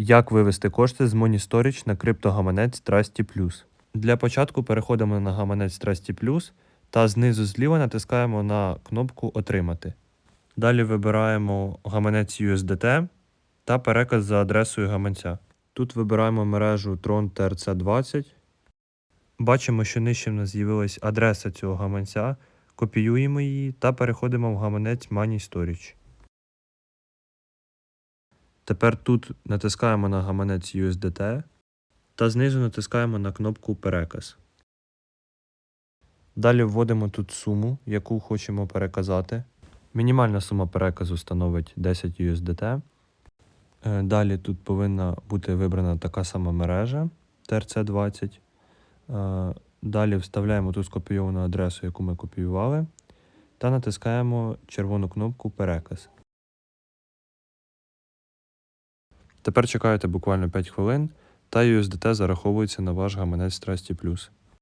Як вивести кошти з Money Storage на криптогаманець Trusty Для початку переходимо на гаманець Trusty та знизу зліва натискаємо на кнопку Отримати. Далі вибираємо гаманець USDT та переказ за адресою гаманця. Тут вибираємо мережу Tron TRC20. Бачимо, що нижче в нас з'явилась адреса цього гаманця. Копіюємо її та переходимо в гаманець Money Storage. Тепер тут натискаємо на гаманець USDT та знизу натискаємо на кнопку Переказ. Далі вводимо тут суму, яку хочемо переказати. Мінімальна сума переказу становить 10 USDT. Е, Далі тут повинна бути вибрана така сама мережа TRC20. Е, Далі вставляємо ту скопійовану адресу, яку ми копіювали, та натискаємо червону кнопку Переказ. Тепер чекаєте буквально 5 хвилин, та USDT зараховується на ваш гаманець страсті Plus.